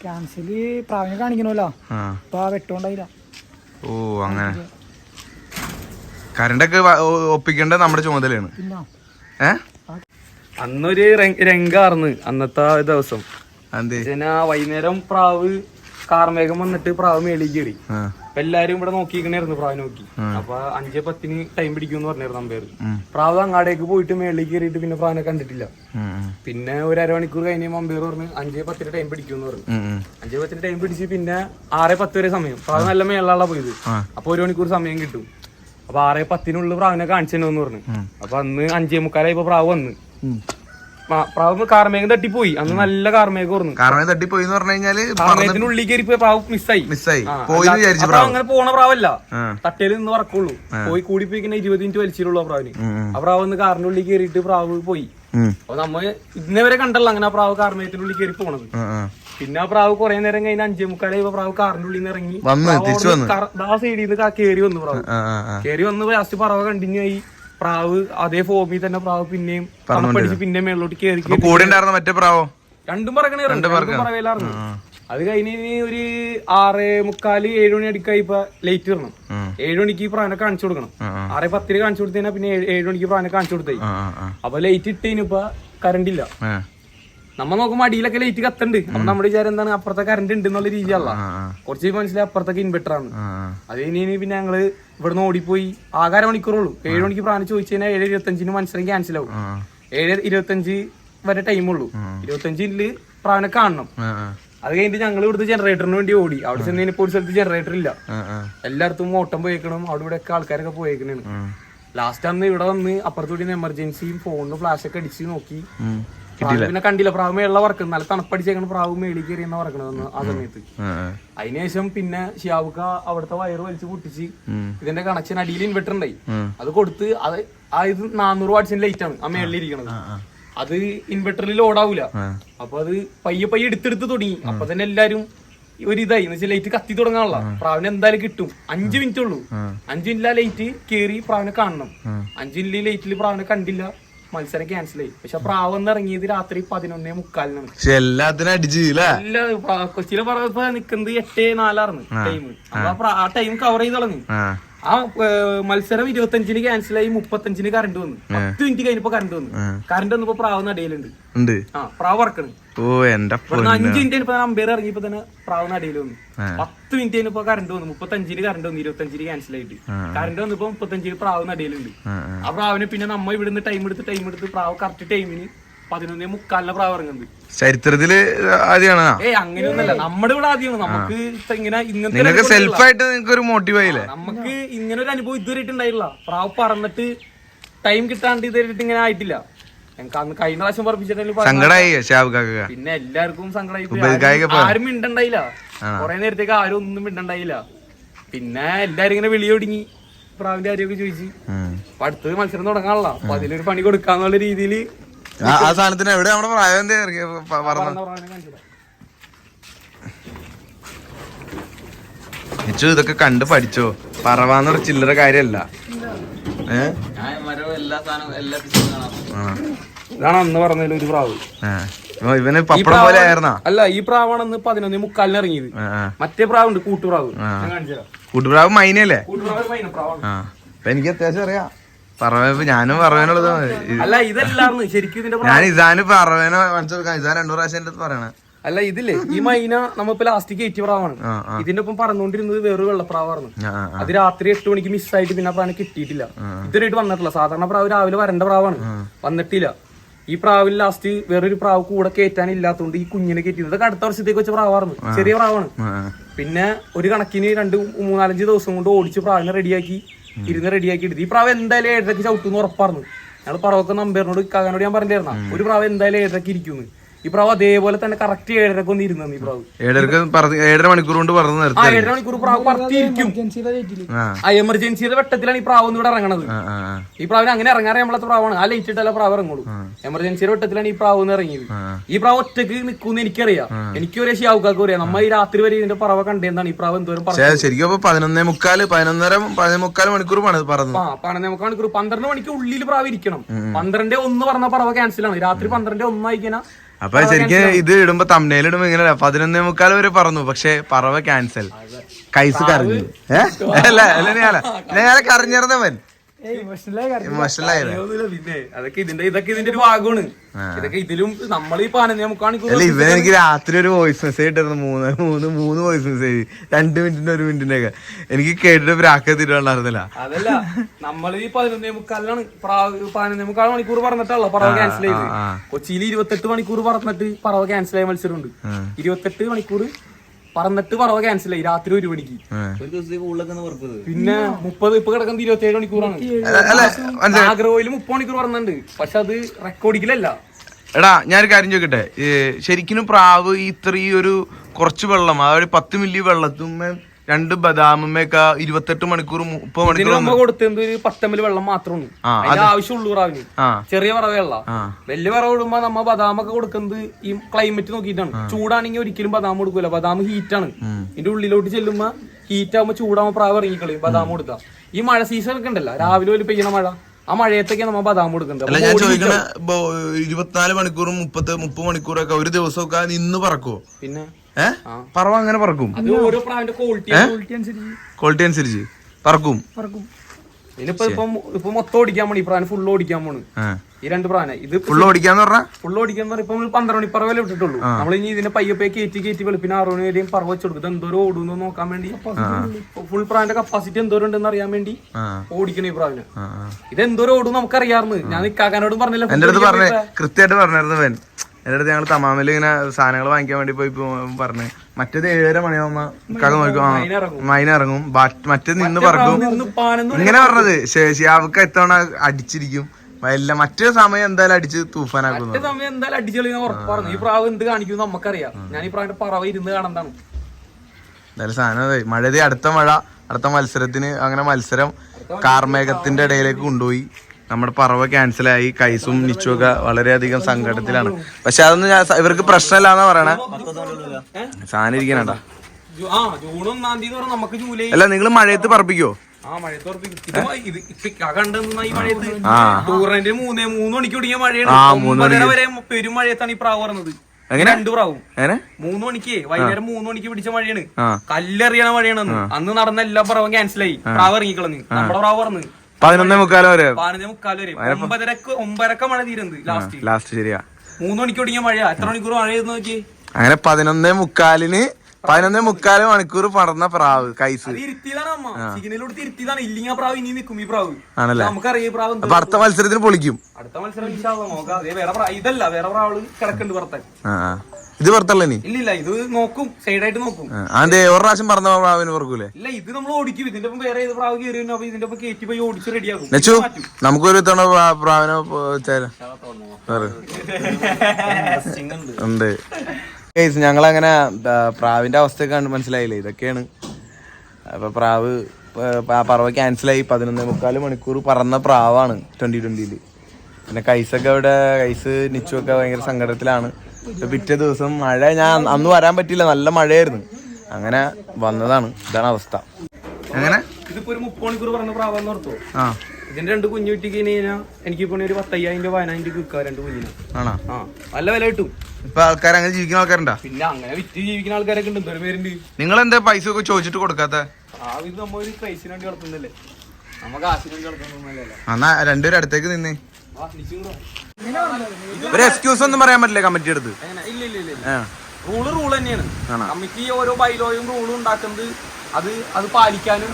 ക്യാൻസൽ പ്രാവിനെ കാണിക്കണല്ലോ വെട്ടോണ്ടായില്ല ഓ അങ്ങനെ. കറണ്ടൊക്കെ ഒപ്പിക്കേണ്ടത് നമ്മുടെ ചുമതലയാണ്. ഏ? അന്നൊരു രംഗ- രംഗാർന്ന് അന്നത്തെ ദിവസം. പിന്നെ വൈകുന്നേരം പ്രാവ് കാർമേഘം വന്നിട്ട് പ്രാവ് മേളിൽ കയറി അപ്പൊ എല്ലാരും ഇവിടെ നോക്കിക്കണായിരുന്നു പ്രാവ് നോക്കി. അപ്പൊ അഞ്ചേ പത്തിന് ടൈം പിടിക്കും പറഞ്ഞായിരുന്നു അമ്പയർ. പ്രാവ് അങ്ങാടേക്ക് പോയിട്ട് മേളിൽ കയറിയിട്ട് പിന്നെ പ്രാവിനെ കണ്ടിട്ടില്ല. പിന്നെ ഒരു അരമണിക്കൂർ കഴിഞ്ഞ അമ്പയർ പറഞ്ഞു അഞ്ചേ പത്തിന് ടൈം പിടിക്കും എന്ന് പറഞ്ഞു. അഞ്ചേ പത്തിന് ടൈം പിടിച്ച് പിന്നെ ആറേ പത്ത് വരെ സമയം. പ്രാവ് നല്ല മേളാളാ പോയത്. ആ. അപ്പൊ ഒരു മണിക്കൂർ സമയം കിട്ടും. അപ്പൊ ആറേ പത്തിനുള്ളിൽ പ്രാവിനെ കാണിച്ചെന്നു പറഞ്ഞു. അപ്പൊ അന്ന് അഞ്ചേ മുക്കാലായപ്പോ പ്രാവ് വന്ന്. പ്രാവ് കാർമേഘം തട്ടിപ്പോയി. അന്ന് നല്ല കാർമേഘം ഓർന്നു കാരണം തട്ടിപ്പോയി എന്ന് പറഞ്ഞു കഴിഞ്ഞാൽ കാർമേഘത്തിനുള്ളിൽ കയറി പോയ പ്രാവ് മിസ്സായി മിസ്സായി പോയി വിചാരിച്ചു പ്രാവ്. അങ്ങനെ പോണ പ്രാവല്ല. തട്ടയിൽ നിന്ന് പറക്കുള്ളൂ. പോയി കൂടി പോയി കഴിഞ്ഞാൽ ഇരുപത് മിനിറ്റ് വലിച്ചിട്ടുള്ളൂ ആ പ്രാവിന്. ആ പ്രാവ് ഒന്ന് കാറിന്റെ ഉള്ളിൽ കയറിയിട്ട് പ്രാവ് പോയി. അപ്പൊ നമ്മ ഇന്നേ വരെ കണ്ടല്ലോ അങ്ങനെ ആ പ്രാവ് കാർമേഘത്തിനുള്ളിൽ കയറി പോണത്. പിന്നെ ആ പ്രാവ് കുറെ നേരം കഴിഞ്ഞ അഞ്ചേ മുക്കാലായി പ്രാവ് കാറിന്റെ ഉള്ളിൽ നിന്ന് ഇറങ്ങി. ആ സൈഡിൽ നിന്ന് കയറി വന്നു പ്രാവ്. കയറി വന്ന് ലാസ്റ്റ് പറവ കണ്ടിന്യൂ ആയി. പ്രാവ് അതേ ഫോമിൽ തന്നെ പ്രാവ് പിന്നെയും തണുപ്പടിച്ച് പിന്നെ മേളിലോട്ട് കയറി കൂടെ ഉണ്ടായിരുന്ന മറ്റേ പ്രാവോ? രണ്ടും പറക്കണേ രണ്ടും പറവേലായിരുന്നു. അത് കഴിഞ്ഞ് ഇനി ഒരു ആറ് മുക്കാൽ ഏഴ് മണി അടിക്കായി ഇപ്പൊ ലേറ്റ് വരണം. ഏഴ് മണിക്ക് ഈ പ്രാവിനെ കാണിച്ചു കൊടുക്കണം. ആറ് പത്തിന് കാണിച്ചു കൊടുത്തതിനാ പിന്നെ ഏഴ് മണിക്ക് പ്രാവിനെ കാണിച്ചു കൊടുത്തായി. അപ്പൊ ലൈറ്റ് ഇട്ടതിനിപ്പ കറണ്ട് ഇല്ല. നമ്മ നോക്കുമ്പോ അടിയിലൊക്കെ ലൈറ്റ് കത്തുണ്ട് അപ്പൊ നമ്മുടെ വിചാരം എന്താണ്? അപ്പുറത്തെ കറണ്ട് ഉണ്ട് എന്നുള്ള രീതിയല്ല. കുറച്ച് മനസ്സിലായി അപ്പുറത്തൊക്കെ ഇൻവെർട്ടർ ആണ്. അത് കഴിഞ്ഞ് പിന്നെ ഞങ്ങൾ ഇവിടുന്ന് ഓടിപ്പോയി. ആകെ അര മണിക്കൂറുള്ളൂ ഏഴ് മണിക്ക് പ്രാണി ചോദിച്ചു കഴിഞ്ഞാൽ ഏഴ് ഇരുപത്തഞ്ചിന് മനസ്സിലും ക്യാൻസൽ ആവും. ഏഴ് ഇരുപത്തഞ്ച് വരെ ടൈം ഉള്ളൂ. ഇരുപത്തഞ്ചിൽ പ്രാവിനെ കാണണം. അത് കഴിഞ്ഞിട്ട് ഞങ്ങൾ ഇവിടുത്തെ ജനറേറ്ററിന് വേണ്ടി ഓടി. അവിടെ ചെന്ന് കഴിഞ്ഞപ്പോ ഒരു സ്ഥലത്ത് ജനറേറ്റർ ഇല്ല. എല്ലായിടത്തും ഓട്ടം പോയേക്കണം. അവിടെ ഇവിടെ ഒക്കെ ആൾക്കാരൊക്കെ പോയേക്കണേണ്. ലാസ്റ്റ് അന്ന് ഇവിടെ വന്ന് അപ്പുറത്തൂടി എമർജൻസിയും ഫോണിന് ഫ്ലാഷ് ഒക്കെ അടിച്ച് നോക്കി. പിന്നെ കണ്ടില്ല പ്രാവ് മേളിലെ വർക്ക് നല്ല തണുപ്പടിച്ചേക്കണ പ്രാവ് മേളിൽ കയറി എന്നാ വറക്കണത് ആ സമയത്ത്. അതിനുശേഷം പിന്നെ ഷിയാവുക്ക അവിടുത്തെ വയറ് വലിച്ചു പൊട്ടിച്ച് ഇതിന്റെ കണക്ഷൻ അടിയിൽ ഇൻവെർട്ടർ ഉണ്ടായി. അത് കൊടുത്ത് അത് ആ ഇത് നാനൂറ് വാട്ട്സിന് ലൈറ്റ് ആണ് ആ മേളിൽ ഇരിക്കണത്. അത് ഇൻവെർട്ടറിൽ ലോഡാവൂല. അപ്പൊ അത് പയ്യെ പയ്യെ എടുത്തെടുത്ത് തുടങ്ങി. അപ്പൊ തന്നെ എല്ലാരും ഒരു ഇതായി എന്ന് വെച്ചാൽ ലൈറ്റ് കത്തി തുടങ്ങാനുള്ള. പ്രാവിന് എന്തായാലും കിട്ടും. അഞ്ചു മിനിറ്റ് ഉള്ളൂ. അഞ്ചു മിനിറ്റ് ലൈറ്റ് കേറി പ്രാവിനെ കാണണം. അഞ്ചു മിനിറ്റ് ലൈറ്റിൽ പ്രാവിനെ കണ്ടില്ല. മത്സരം ക്യാൻസൽ ആയി. പക്ഷെ പ്രാവ് എന്ന് ഇറങ്ങിയത് രാത്രി പതിനൊന്നേ മുക്കാലിനാണ്. എല്ലാത്തിനും കൊച്ചിയിലെ പറഞ്ഞപ്പോ നിക്കുന്നത് എട്ട് നാലാർന്ന് ടൈം അപ്പൊ ആ ടൈം കവർ ചെയ്ത് തുടങ്ങി ആ. മത്സരം ഇരുപത്തഞ്ചിന് ക്യാൻസൽ ആയി മുപ്പത്തഞ്ചിന് കറണ്ട് വന്നു. പത്ത് മിനിറ്റ് കഴിഞ്ഞപ്പോ കറണ്ട് വന്നു. കറണ്ട് വന്നപ്പോ പ്രാവ് നടയിലുണ്ട്. ആ പ്രാവ് വറക്കണ് ഓ എന്റെ അഞ്ച് മിനിറ്റ് കഴിഞ്ഞപ്പോ അമ്പയർ ഇറങ്ങിയപ്പോ തന്നെ വന്നു. പത്ത് മിനിറ്റ് കഴിഞ്ഞപ്പോ കറണ്ട് വന്നു. മുപ്പത്തഞ്ചിന് കറണ്ട് വന്നു. ഇരുപത്തഞ്ചിന് ക്യാൻസൽ ആയിട്ട്. കറണ്ട് വന്നപ്പോ മുപ്പത്തഞ്ചിന് പ്രാവ് അടിയിലുണ്ട് ആ പ്രാവിനെ പിന്നെ നമ്മ ഇവിടുന്ന് ടൈം എടുത്ത് ടൈം എടുത്ത് പ്രാവ് കറക്റ്റ് ടൈമിന് പതിനൊന്നേ മുക്കാലിന് പ്രാവ് ഇറങ്ങുന്നത്. ചരിത്രത്തിൽ ആദ്യമാണ്? ഏ അങ്ങനെയൊന്നല്ല നമ്മുടെ ഇവിടെ ആദ്യമാണ്. നമുക്ക് ഇങ്ങനെ ഇങ്ങനത്തെ. സെൽഫായിട്ട് നിങ്ങൾക്ക് ഒരു മോട്ടീവ് ആയില്ലേ? നമുക്ക് ഇങ്ങനെ ഒരു അനുഭവം ഇതുവരെ ഉണ്ടായില്ല പ്രാവ് പറന്നിട്ട് ടൈം കിട്ടാണ്ട് ഇതുവരെ ഇങ്ങനെ ആയിട്ടില്ല. ഞങ്ങൾക്ക് അന്ന് കഴിഞ്ഞ പ്രാവശ്യം പറപ്പിച്ചിട്ടുണ്ടെങ്കിൽ സങ്കടായി പിന്നെ എല്ലാവർക്കും സങ്കടമായി ആരും- മിണ്ടണ്ടായില്ല. കൊറേ നേരത്തേക്ക് ആരും ഒന്നും മിണ്ടണ്ടായില്ല. പിന്നെ എല്ലാരും ഇങ്ങനെ വിളി ഒടുങ്ങി. പ്രാവിന്റെ കാര്യമൊക്കെ ചോദിച്ചു. അപ്പൊ അടുത്തത് മത്സരം തുടങ്ങാനുള്ള. അപ്പൊ അതിലൊരു പണി കൊടുക്കാന്നുള്ള രീതിയിൽ ആ സാധനത്തിന് എവിടെ? നമ്മുടെ പ്രായം പറഞ്ഞ ഇതൊക്കെ കണ്ട് പഠിച്ചോ? പറവാന്നൊരു ചില്ലറ കാര്യല്ല. ഇതാണ് അന്ന് പറഞ്ഞതിൽ ഒരു പ്രാവ്. ഇവന് പപ്പടം പോലെ ആയിരുന്നാ അല്ല ഈ പ്രാവാണ് അന്ന് പതിനൊന്ന് മുക്കാലിന് ഇറങ്ങിയത്. മറ്റേ പ്രാവുണ്ട് കൂട്ടുപ്രാവ്. ഞാൻ കാണിച്ചു കൂട്ടുപ്രാവ് മൈനല്ലേ എനിക്ക് അത്യാവശ്യം അറിയാം. പറവ ഞാനും പറവേനുള്ളത് അല്ല ഇതല്ലാർന്ന്. ശരിക്കും ഇതിന്റെ പ്രാവ്. ഞാൻ ഇസാന് പറവേനോ മനസ്സിലാക്കാം ഇസാൻ രണ്ടു പ്രാവശ്യം എന്റെ അടുത്ത് പറയണേ. അല്ല ഇതില്ലേ ഈ മൈന നമ്മളിപ്പോ ലാസ്റ്റ് കയറ്റി പ്രാവാണ്. ഇതിന്റെ ഒപ്പം പറന്നുകൊണ്ടിരുന്നത് വേറൊരു ആ, അത് രാത്രി എട്ട് മണിക്ക് മിസ്സായിട്ട് പിന്നെ പ്രാവിനെ കിട്ടിയിട്ടില്ല. ഇതുവരെയായിട്ട് വന്നിട്ടില്ല. സാധാരണ പ്രാവ് രാവിലെ വരേണ്ട പ്രാവാണ്. വന്നിട്ടില്ല. ഈ പ്രാവിൽ ലാസ്റ്റ് വേറൊരു പ്രാവ് കൂടെ കയറ്റാൻ ഇല്ലാത്തതുകൊണ്ട് ഈ കുഞ്ഞിനെ കയറ്റി ഇതൊക്കെ അടുത്ത വർഷത്തേക്ക് വെച്ച പ്രാവാണ്. ചെറിയ പ്രാവാണ്. പിന്നെ ഒരു കണക്കിന് രണ്ട് മൂന്നാലഞ്ച് ദിവസം കൊണ്ട് ഓടിച്ച് പ്രാവിനെ റെഡിയാക്കി ഇരുന്ന് റെഡിയാക്കി എടുത്തു. ഈ പ്രാവ് എന്തായാലും ഏഴരക്ക് ചവിട്ടുന്ന് ഉറപ്പായിരുന്നു ഞങ്ങൾ പറവൊക്കെ നമ്പറിനോട് കാകാനോട് ഞാൻ പറഞ്ഞിരുന്ന ഒരു പ്രാവ് എന്തായാലും ഏഴരക്ക് ഇരിക്കുന്നു ഈ പ്രാവ് അതേപോലെ തന്നെ കറക്റ്റ് ഏഴരക്ക് ഒന്ന് ഇരുന്നു ഈ പ്രാവ് ഏഴരക്ക് ഏഴര മണിക്കൂർ കൊണ്ട് പറഞ്ഞു ആ ഏഴര മണിക്കൂർ പ്രാവ് പറത്തിയിരിക്കും ആ. എമർജൻസിയുടെ വെട്ടത്തിലാണ് ഈ പ്രാവ് ഒന്ന് ഇവിടെ ഇറങ്ങണത്. ഈ പ്രാവിന് അങ്ങനെ ഇറങ്ങാൻ നമ്മളത്തെ പ്രാവാണ്. ആ ലൈറ്റ് ഇട്ടല്ല പ്രാവ് ഇറങ്ങുള്ളൂ. എമർജൻസിയുടെ വെട്ടത്തിലാണ് ഈ പ്രാവ് ഒന്ന് ഇറങ്ങിയത്. ഈ പ്രാവ് ഒറ്റയ്ക്ക് നിൽക്കുന്ന എനിക്കറിയാം. എനിക്ക് ഒരേ ഷിയാവുക്കാർക്ക് അറിയാം. നമ്മ ഈ രാത്രി വരെ ഇതിന്റെ പറവ കണ്ടേന്നാണ് ഈ പ്രാവ് എന്തോരം പറഞ്ഞത്. ശരിക്കും പതിനൊന്നേ മുക്കാൽ പതിനൊന്നര പതിനൊന്നേ മുക്കാൽ മണിക്കൂർ പറഞ്ഞു ആ പതിനൊന്നേ മണിക്കൂർ. പന്ത്രണ്ട് മണിക്ക് ഉള്ളിൽ പ്രാവ് ഇരിക്കണം. പന്ത്രണ്ട് ഒന്ന് പറഞ്ഞ പറവ ക്യാൻസൽ ആണ്. രാത്രി പന്ത്രണ്ട് ഒന്നായിക്കണ അപ്പൊ ശരിക്കും ഇത് ഇടുമ്പോ തമ്മനയിൽ ഇടുമ്പോ ഇങ്ങനെ പതിനൊന്നേ മുക്കാൽ വരെ പറഞ്ഞു. പക്ഷെ പറവ ക്യാൻസൽ കൈസ് കറിഞ്ഞു ഏഹ് അല്ല അല്ല ഞാൻ കറിഞ്ഞിരുന്നവൻ ഇവൻ എനിക്ക് രാത്രി ഒരു വോയിസ് മെസ്സേജ് ഇട്ടിരുന്നു. മൂന്ന് മൂന്ന് മൂന്ന് വോയിസ് മെസ്സേജ് രണ്ട് മിനിറ്റിന്റെ ഒരു മിനിറ്റിന്റെ ഒക്കെ. എനിക്ക് കേട്ടിട്ട് പ്രാക്കത്തിട്ടുണ്ടായിരുന്നില്ല അതല്ല നമ്മൾ ഈ പതിനൊന്നേ മുക്കാലാണ് പതിനൊന്നേ മുക്കാൽ മണിക്കൂർ പറഞ്ഞിട്ടാണല്ലോ പറവ ക്യാൻസൽ ചെയ്ത് കൊച്ചിയിൽ ഇരുപത്തെട്ട് മണിക്കൂർ പറഞ്ഞിട്ട് പറവ ക്യാൻസൽ ആയ മത്സരമുണ്ട്. ഇരുപത്തെട്ട് മണിക്കൂർ പറന്നിട്ട് പറവ ക്യാൻസൽ ആയി. രാത്രി ഒരു മണിക്ക്. പിന്നെ മുപ്പത് ഇപ്പൊ കിടക്കുന്നത് ഇരുപത്തി ഏഴ് മണിക്കൂറാണ് ആഗ്രഹയിൽ മുപ്പത് മണിക്കൂർ പറഞ്ഞിട്ടുണ്ട് പക്ഷെ അത് റെക്കോർഡിക്കലല്ല എടാ ഞാനൊരു കാര്യം ചോദിക്കട്ടെ? ശരിക്കും പ്രാവ് ഈ ഇത്രയും ഒരു കുറച്ച് വെള്ളം അതായത് പത്ത് മില്ലി വെള്ളത്തുമ്മ രണ്ട് ബദാമൊക്കെ ഇരുപത്തെട്ട് മണിക്കൂർ മുപ്പത് മണിക്കൂർ നമ്മ കൊടുത്തത് ഒരു പത്തമ്പൽ വെള്ളം മാത്രമാണ് ഉള്ളൂ. അതിന്റെ ആവശ്യമുള്ളൂ റാവിന്. ചെറിയ പറവയുള്ള ആ. വലിയ പറവ ഇടുമ്പോ നമ്മ ബദാമൊക്കെ കൊടുക്കുന്നത് ഈ ക്ലൈമറ്റ് നോക്കിയിട്ടാണ്. ചൂടാണെങ്കിൽ ഒരിക്കലും ബദാം കൊടുക്കൂല. ബദാം ഹീറ്റാണ് ഇതിന്റെ ഉള്ളിലോട്ട് ചെല്ലുമ്പോ ഹീറ്റ് ആകുമ്പോ ചൂടാകുമ്പോ പ്രാവ് ഇറങ്ങിക്കളയും. ബദാം കൊടുക്കാം ഈ മഴ സീസൺ ഒക്കെ ഉണ്ടല്ലോ. രാവിലെ ഒരു പെയ്യണ മഴ. ആ മഴയത്തൊക്കെ നമ്മ ബദാം കൊടുക്കുന്നത്. അല്ല ഞാൻ ചോദിക്കണ ഇപ്പൊ ഇരുപത്തിനാല് മണിക്കൂറും മുപ്പത്ത് മുപ്പത് മണിക്കൂറൊക്കെ ഒരു ദിവസമൊക്കെ നിന്ന് പറക്കുവോ? പിന്നെ? ഏഹ് പറവ അങ്ങനെ പറക്കും. അത് ഓരോ പ്രാവിന്റെ ക്വാളിറ്റി ക്വാളിറ്റി അനുസരിച്ച്. ക്വാളിറ്റി അനുസരിച്ച് പറക്കും. പറക്കും. ഇതിനിപ്പോ ഇപ്പൊ ഇപ്പൊ മൊത്തം ഓടിക്കാൻ പോണി. ഈ ഫുള്ള് ഫുൾ ഓടിക്കാൻ പോണ്. ആ. ഈ രണ്ട് പ്രാവിനെ ഇത് ഫുൾ ഓടിക്കാന്ന് പറഞ്ഞാ? ഫുൾ പറഞ്ഞാൽ ഇപ്പൊ നമ്മൾ പന്ത്രണ്ട് മണി പറവല വിട്ടിട്ടുള്ളൂ. നമ്മൾ ഇനി ഇതിനെ പയ്യപ്പേ കയറ്റി കയറ്റി വെളുപ്പിന് ആറു മണി വരെയും പറവ് വെച്ചു കൊടുക്കും. ഇത് എന്തോരം ഓടുന്നു നോക്കാൻ വേണ്ടി. ഫുൾ പ്രാവിന്റെ കപ്പാസിറ്റി എന്തോരം ഉണ്ടെന്ന് അറിയാൻ വേണ്ടി ഓടിക്കണം ഈ പ്രാവിന്. ഇത് എന്തോരം ഓടും നമുക്ക് നമുക്കറിയാർന്ന് ഞാൻ നിക്കാക്കാനോട് പറഞ്ഞില്ല. എന്റെ അടുത്ത് പറഞ്ഞേ കൃത്യമായിട്ട് പറഞ്ഞായിരുന്നു അവൻ എന്റെ അടുത്ത് ഞങ്ങൾ തമാമിൽ ഇങ്ങനെ സാധനങ്ങൾ വാങ്ങിക്കാൻ വേണ്ടി പോയി പറഞ്ഞു. മറ്റേത് ഏഴര മണിയാവുമ്പോ കഥ നോക്കും. മൈനിറങ്ങും മറ്റേത് നിന്ന് പറക്കും. ഇങ്ങനെ പറഞ്ഞത്. ശേഷി അവക്ക് എത്തവണ അടിച്ചിരിക്കും. എല്ലാം മറ്റേ സമയം എന്തായാലും അടിച്ച് തൂഫാനാക്കുന്നു മറ്റേ സമയം എന്തായാലും അടിച്ചു കളിക്കാൻ ഉറപ്പാണ് ഈ പ്രാവ് എന്ത് കാണിക്കും നമുക്കറിയാം. ഞാൻ ഈ പ്രാവിന്റെ പറവ ഇരുന്ന് കാണണ്ടാണ് എന്തായാലും സാധനം മഴ അടുത്ത മഴ. അടുത്ത മത്സരത്തിന് അങ്ങനെ മത്സരം കാർമേഘത്തിന്റെ ഇടയിലേക്ക് കൊണ്ടുപോയി. നമ്മുടെ പറവ ക്യാൻസലായി. കൈസും നിച്ചും ഒക്കെ വളരെയധികം സങ്കടത്തിലാണ്. പക്ഷെ അതൊന്നും ഞാൻ ഇവർക്ക് പ്രശ്നമില്ലാന്നാ പറയണേ. സാധനം ഇരിക്കണട്ടാ. ജൂലൈ അല്ല നിങ്ങൾ മഴയത്ത് പറപ്പിക്കോ ആ മൂന്നേ മൂന്ന് മണിക്ക് മഴയാണ്. വരെ പെരും മഴയത്താണ് ഈ പ്രാവ് പറഞ്ഞത്. എങ്ങനെ? രണ്ട് പ്രാവും. മൂന്ന് മണിക്ക് വൈകുന്നേരം മൂന്ന് മണിക്ക് പിടിച്ച മഴയാണ്. കല്ലെറിയണ മഴയാണ് അന്ന്. അന്ന് നടന്ന എല്ലാ പ്രാവും ക്യാൻസലായി പ്രാവ് ഇറങ്ങിക്കളഞ്ഞ്. നമ്മുടെ പ്രാവ് പറഞ്ഞു. പതിനൊന്നേ മുക്കാലം വരെ. പതിനൊന്നേ മുക്കാൽ വരെ. ഒമ്പതരക്ക് ഒമ്പതരക്ക മഴ തീരുന്നത് ലാസ്റ്റ് ലാസ്റ്റ് ശരിയാ. മൂന്ന് മണിക്ക് ഒടുങ്ങിയ മഴ എത്ര മണിക്കൂർ മഴ നോക്കി അങ്ങനെ പതിനൊന്നേ മുക്കാലിന് പതിനൊന്നേ മുക്കാൽ മണിക്കൂർ പടർന്ന പ്രാവ് കൈസ്. ആണല്ലേ? അപ്പൊ അടുത്ത മത്സരത്തിന് പൊളിക്കും. അടുത്ത മത്സരം ഇൻഷാ അള്ളാ നോക്കാം അതേ വേറെ പ്രാ- ഇതല്ല വേറെ കിടക്കുന്നുണ്ട് പുറത്തെ. ഇത് പുറത്തല്ല ഇനി? ഇല്ല ഇല്ല ഇത് നോക്കും സൈഡായിട്ട് നോക്കും. അതെ ഒരു പ്രാവശ്യം പറഞ്ഞ പ്രാവിന് പുറക്കൂലേ? ഇല്ല ഇത് നമ്മൾ ഓടിക്കും. ഇതിന്റെ ഒപ്പം വേറെ ഏത് പ്രാവ് കയറി അപ്പൊ ഇതിന്റെ ഒപ്പം കയറ്റി പോയി ഓടിച്ച് റെഡിയാക്കും നെച്ചു നമുക്കൊരു തവണ പ്രാ- പ്രാവിനെ. ഉണ്ട്. ഞങ്ങൾ അങ്ങനെ പ്രാവിന്റെ അവസ്ഥയൊക്കെ കണ്ട് മനസ്സിലായില്ലേ? ഇതൊക്കെയാണ്. അപ്പൊ പ്രാവ് പറവ് ക്യാൻസലായി പതിനൊന്നേ മുക്കാൽ മണിക്കൂർ പറന്ന പ്രാവാണ് ട്വന്റി ട്വന്റിയിൽ പിന്നെ കൈസൊക്കെ അവിടെ കൈസ് നിച്ചുമൊക്കെ ഭയങ്കര സങ്കടത്തിലാണ്. പിറ്റേ ദിവസം മഴ ഞാൻ അന്ന് വരാൻ പറ്റില്ല നല്ല മഴയായിരുന്നു. അങ്ങനെ വന്നതാണ്. ഇതാണ് അവസ്ഥ. അങ്ങനെ ഇതിപ്പോ ഒരു മുപ്പത് മണിക്കൂർ പറഞ്ഞ പ്രാവാന്ന് ഓർത്തോ. ആ. ഇതിന്റെ രണ്ട് കുഞ്ഞു കിട്ടി കഴിഞ്ഞാൽ എനിക്ക് ഇപ്പൊ ഒരു പത്തയ്യായിരം രൂപ പതിനായിരം രൂപ വിൽക്കാം രണ്ട് കുഞ്ഞിന്. ആണോ? ആ. നല്ല വില കിട്ടും. ഇപ്പൊ ആൾക്കാർ അങ്ങനെ ജീവിക്കുന്ന ആൾക്കാരുണ്ടോ? പിന്നെ അങ്ങനെ വിറ്റ് ജീവിക്കുന്ന ആൾക്കാരൊക്കെ ഉണ്ട്. എന്തോരം പേരുണ്ട്? നിങ്ങൾ എന്താ പൈസ ഒക്കെ ചോദിച്ചിട്ട് കൊടുക്കാത്ത? ആ ഇത് നമ്മ ഒരു പ്രൈസിന് വേണ്ടി നടത്തുന്നല്ലേ നമ്മ കാശിന് വേണ്ടി നടത്തുന്നല്ലേ എന്നാ രണ്ടുപേരും അടുത്തേക്ക് നിന്നേ. ഒരു എക്സ്ക്യൂസ് ഒന്നും പറയാൻ പറ്റില്ല കമ്മിറ്റി എടുത്ത്? ഇല്ല ഇല്ല ഇല്ല റൂൾ റൂൾ തന്നെയാണ്? കമ്മിറ്റി ഓരോ ബൈലോയും റൂളും ഉണ്ടാക്കുന്നത് അത് അത് പാലിക്കാനും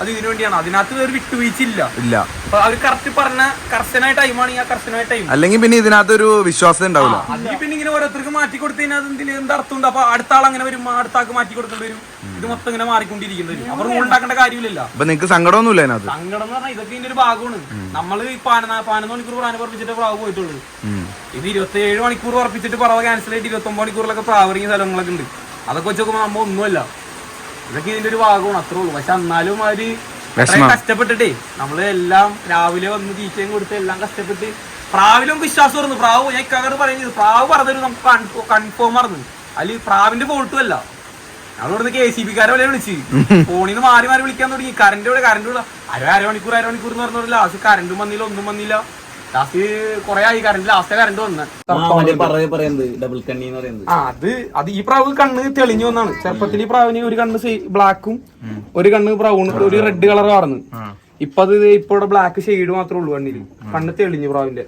അത് ഇതിനു വേണ്ടിയാണ്. അതിനകത്ത് വേറെ വിട്ടുവീഴ്ചയില്ല. ഇല്ല. അപ്പൊ അവർ കറക്റ്റ് പറഞ്ഞ കർശനായ ടൈമാണ് ആ കർശനായ ടൈം അല്ലെങ്കിൽ പിന്നെ ഇതിനകത്ത് ഒരു വിശ്വാസം ഉണ്ടാവില്ല. അല്ലെങ്കിൽ പിന്നെ ഇങ്ങനെ ഓരോരുത്തർക്ക് മാറ്റി കൊടുത്തതിന് അതിന് എന്ത് അർത്ഥമുണ്ട് അപ്പൊ അടുത്ത ആൾ അങ്ങനെ വരും അടുത്ത ആൾക്ക് മാറ്റി കൊടുക്കേണ്ടി വരും. ഇത് മൊത്തം ഇങ്ങനെ മാറിക്കൊണ്ടിരിക്കുന്നത് അവർ ഉണ്ടാക്കേണ്ട കാര്യമില്ല അപ്പൊ നിങ്ങക്ക് സങ്കടമൊന്നുമില്ല അതിനകത്ത് സങ്കടം എന്ന് പറഞ്ഞാൽ ഇതൊക്കെ ഇതിന്റെ ഒരു ഭാഗമാണ്. നമ്മൾ ഈ പതിനൊന്ന് പതിനൊന്ന് മണിക്കൂർ പ്രാവ് പറപ്പിച്ചിട്ട് പ്രാവ് പോയിട്ടുള്ളൂ. ഇത് ഇരുപത്തി ഏഴ് മണിക്കൂർ പറപ്പിച്ചിട്ട് പറവ് ക്യാൻസൽ ആയിട്ട് ഇരുപത്തി ഒമ്പത് മണിക്കൂറിലൊക്കെ പ്രാവറിയ സ്ഥലങ്ങളൊക്കെ ഉണ്ട്. അതൊക്കെ വെച്ച് നോക്കുമ്പോൾ നമ്മ ഒന്നുമല്ല. ഇതൊക്കെ ഇതിന്റെ ഒരു ഭാഗമാണ് അത്രേ ഉള്ളൂ. പക്ഷെ എന്നാലും അവർ കഷ്ടപ്പെട്ടിട്ടേ നമ്മൾ എല്ലാം രാവിലെ വന്ന് തീറ്റയും കൊടുത്ത് എല്ലാം കഷ്ടപ്പെട്ട് പ്രാവിലും വിശ്വാസം പറഞ്ഞു പ്രാവ് ഞാൻ ഇക്കാകട് പറയുന്നത് പ്രാവ് പറഞ്ഞൊരു നമുക്ക് കൺഫേം പറഞ്ഞു അതിൽ പ്രാവിന്റെ ഫോൾട്ടും അല്ല. ഞങ്ങളിവിടുന്ന് കെ സി ബിക്കാരെ വരെ വിളിച്ച് ഫോണിൽ നിന്ന് മാറി മാറി വിളിക്കാൻ തുടങ്ങി. കറണ്ട് ഇവിടെ കറണ്ട് ഇവിടെ. അര അരമണിക്കൂർ അരമണിക്കൂർ അര മണിക്കൂർ എന്ന് പറഞ്ഞ ലാസ്റ്റ് കറണ്ടും വന്നില്ല ഒന്നും വന്നില്ല. ലാസ്റ്റ് കുറെ ആയി കറണ്ട് ലാസ്റ്റ് കറണ്ട് വന്ന. ഡബിൾ കണ്ണി എന്ന് പറയുന്നത് ആ. അത് അത് ഈ പ്രാവ് കണ്ണ് തെളിഞ്ഞു വന്നാണ്. ചെറുപ്പത്തിൽ ഈ പ്രാവിന് ഒരു കണ്ണ് ബ്ലാക്കും ഒരു കണ്ണ് ബ്രൗണും ഒരു റെഡ് കളർ ആണ് ഇപ്പൊ അത് ഇപ്പൊ ഇവിടെ ബ്ലാക്ക് ഷെയ്ഡ് മാത്രമേ ഉള്ളൂ കണ്ണിൽ കണ്ണ് തെളിഞ്ഞു പ്രാവിന്റെ.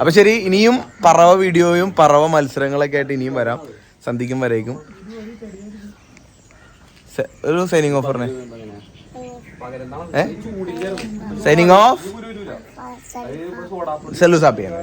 അപ്പൊ ശരി ഇനിയും പറവ വീഡിയോയും പറവ മത്സരങ്ങളൊക്കെ ആയിട്ട് ഇനിയും വരാം. സന്ധിക്കും വരേക്കും. ഒരു സൈനിങ് ഓഫ് പറഞ്ഞേ സൈനിങ് ഓഫ് സെല്ലു സാപ്പിയാണ്